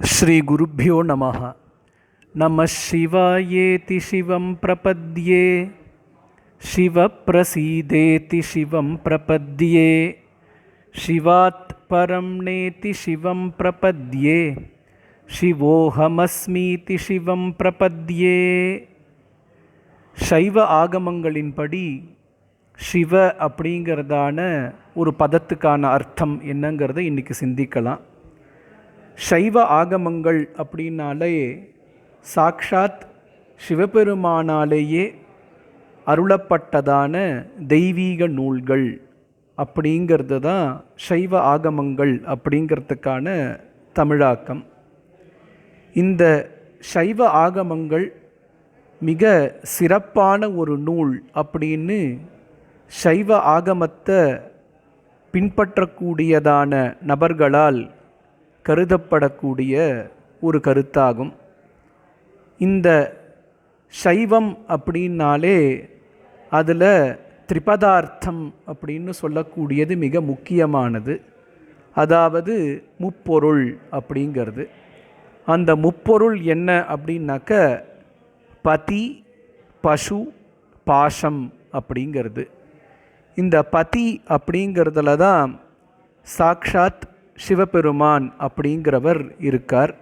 ஸ்ரீ ஸ்ரீகுருப்போ நம நம சிவாயேதி சிவம் பிரபத்யே. சிவப்பிரசீதேதி சிவம் பிரபத்யே. சிவாத் பரம் நேதி சிவம் பிரபத்யே. சிவோஹமஸ்மீதி சிவம் பிரபத்யே. சைவ ஆகமங்களின்படி சிவ அப்படிங்கிறதான ஒரு பதத்துக்கான அர்த்தம் என்னங்கிறத இன்றைக்கி சிந்திக்கலாம். சைவ ஆகமங்கள் அப்படின்னாலே சாக்ஷாத் சிவபெருமானாலேயே அருளப்பட்டதான தெய்வீக நூல்கள் அப்படிங்கிறது தான் சைவ ஆகமங்கள் அப்படிங்கிறதுக்கான தமிழாக்கம். இந்த சைவ ஆகமங்கள் மிக சிறப்பான ஒரு நூல் அப்படின்னு சைவ ஆகமத்தை பின்பற்றக்கூடியதான நபர்களால் கருதப்படக்கூடிய ஒரு கருத்தாகும். இந்த சைவம் அப்படின்னாலே அதில் திரிபதார்த்தம் அப்படின்னு சொல்லக்கூடியது மிக முக்கியமானது. அதாவது முப்பொருள் அப்படிங்கிறது. அந்த முப்பொருள் என்ன அப்படின்னாக்க பதி பசு பாசம் அப்படிங்கிறது. இந்த பதி அப்படிங்கிறதுல தான் சாக்ஷாத் சிவபெருமான் அப்படிங்கிறவர் இருக்கார்.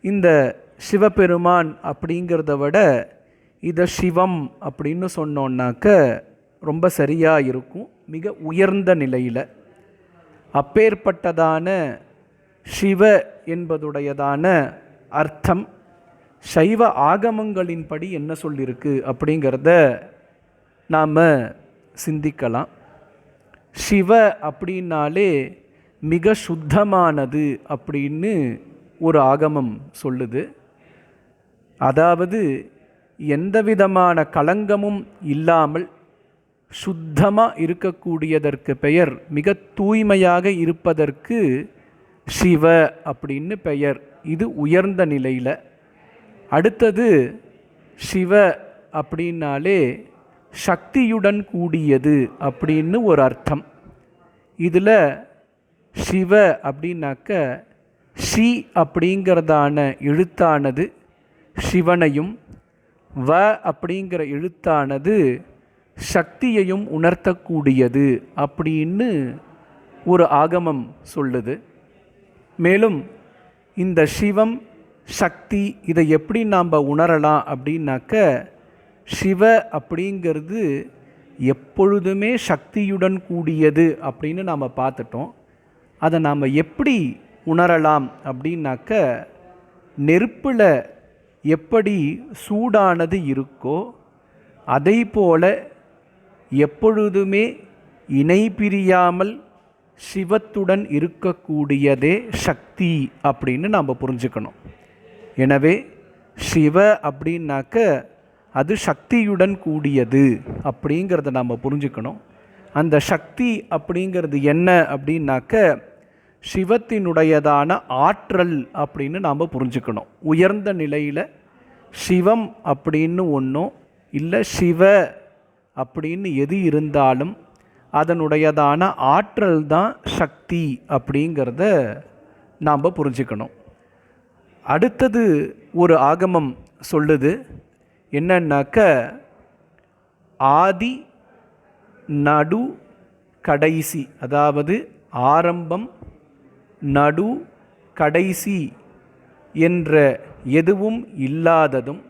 இந்த சிவபெருமான் அப்படிங்கிறத விட இதை சிவம் அப்படின்னு சொன்னோன்னாக்க ரொம்ப சரியாக இருக்கும். மிக உயர்ந்த நிலையில். அப்பேற்பட்டதான சிவ என்பதுடையதான அர்த்தம். சைவ ஆகமங்களின்படி என்ன சொல்லியிருக்கு அப்படிங்கிறத நாம் சிந்திக்கலாம். சிவ அப்படின்னாலே மிக சுத்தமானது அப்படின்னு ஒரு ஆகமம் சொல்லுது. அதாவது எந்த விதமான களங்கமும் இல்லாமல் சுத்தமாக இருக்கக்கூடியதற்கு பெயர் மிக தூய்மையாக இருப்பதற்கு சிவ அப்படின்னு பெயர். இது உயர்ந்த நிலையில். அடுத்தது சிவ அப்படின்னாலே சக்தியுடன் கூடியது அப்படின்னு ஒரு அர்த்தம். இதில் சிவ அப்படின்னாக்க ஷி அப்படிங்கிறதான எழுத்தானது சிவனையும் வ அப்படிங்கிற எழுத்தானது சக்தியையும் உணர்த்தக்கூடியது அப்படின்னு ஒரு ஆகமம் சொல்லுது. மேலும் இந்த சிவம் சக்தி இதை எப்படி நாம் உணரலாம் அப்படின்னாக்க சிவ அப்படிங்கிறது எப்பொழுதுமே சக்தியுடன் கூடியது அப்படின்னு நாம் பார்த்துட்டோம். அதை நாம் எப்படி உணரலாம் அப்படின்னாக்க நெருப்பில் எப்படி சூடானது இருக்கோ அதை போல எப்பொழுதுமே இணை பிரியாமல் சிவத்துடன் இருக்கக்கூடியதே சக்தி அப்படின்னு நாம் புரிஞ்சுக்கணும். எனவே சிவ அப்படின்னாக்க அது சக்தியுடன் கூடியது அப்படிங்கிறத நாம் புரிஞ்சுக்கணும். அந்த சக்தி அப்படிங்கிறது என்ன அப்படின்னாக்க சிவத்தினுடையதான ஆற்றல் அப்படின்னு நாம் புரிஞ்சுக்கணும். உயர்ந்த நிலையில் சிவம் அப்படின்னு ஒன்றும் இல்லை சிவ அப்படின்னு எது இருந்தாலும் அதனுடையதான ஆற்றல் தான் சக்தி அப்படிங்கிறத நாம் புரிஞ்சுக்கணும். அடுத்தது ஒரு ஆகமம் சொல்லுது. என்னன்னாக்க ஆதி நடு கடைசி அதாவது ஆரம்பம் நடு கடைசி என்ற எதுவும் இல்லாததும்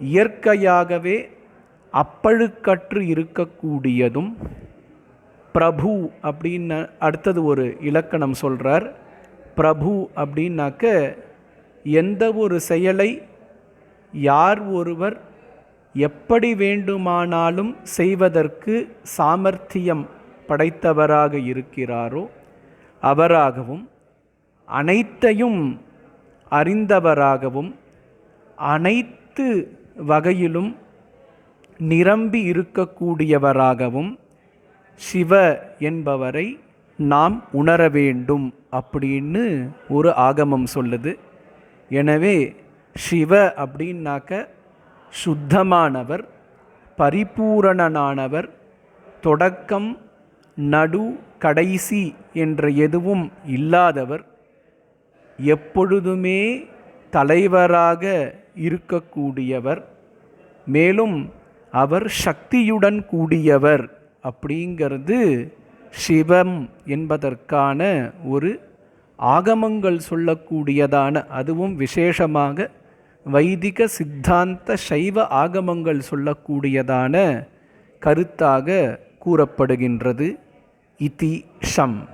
இயற்கையாகவே அப்பழுக்கற்று இருக்கக்கூடியதும் பிரபு அப்படின்னு அடுத்தது ஒரு இலக்கணம் சொல்கிறார் பிரபு அப்படின்னாக்க எந்த ஒரு செயலை யார் ஒருவர் எப்படி வேண்டுமானாலும் செய்வதற்கு சாமர்த்தியம் படைத்தவராக இருக்கிறாரோ அவராகவும் அனைத்தையும் அறிந்தவராகவும் அனைத்து வகையிலும் நிரம்பி இருக்கக்கூடியவராகவும் சிவ என்பவரை நாம் உணர வேண்டும் அப்படின்னு ஒரு ஆகமம் சொல்லுது. எனவே சிவ அப்படின்னாக்க சுத்தமானவர் பரிபூரணனானவர் தொடக்கம் நடு கடைசி என்ற எதுவும் இல்லாதவர் எப்பொழுதுமே தலைவராக இருக்கக்கூடியவர் மேலும் அவர் சக்தியுடன் கூடியவர் அப்படிங்கிறது சிவம் என்பதற்கான ஒரு ஆகமங்கள் சொல்லக்கூடியதான அதுவும் விசேஷமாக வைதிக சித்தாந்த சைவ ஆகமங்கள் சொல்லக்கூடியதான கருத்தாக கூறப்படுகின்றது. இதி ஷம்.